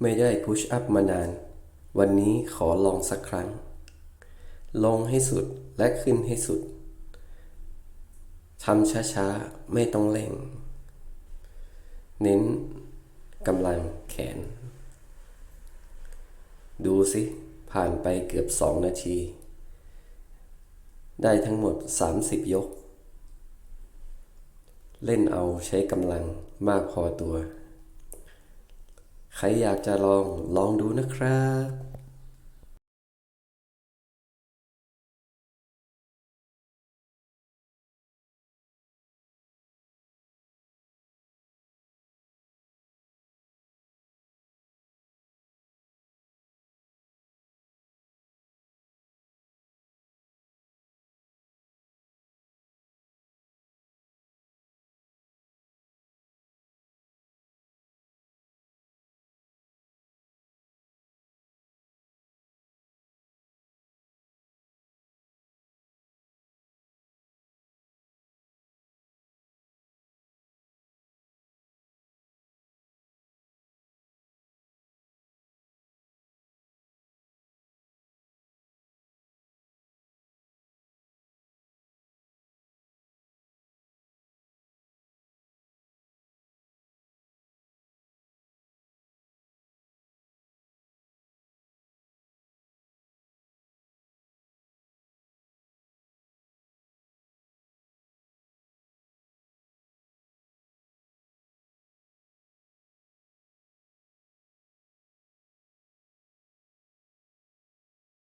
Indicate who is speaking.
Speaker 1: ไม่ได้พุชอัพมานาน วันนี้ขอลองสักครั้ง ลงให้สุดและขึ้นให้สุดทำช้าๆ ไม่ต้องเร่ง เน้นกำลังแขน ดูสิ ผ่านไปเกือบสองนาที ได้ทั้งหมด 30 ยก เล่นเอาใช้กำลังมากพอตัว ใครอยากจะลองลองดูนะครับ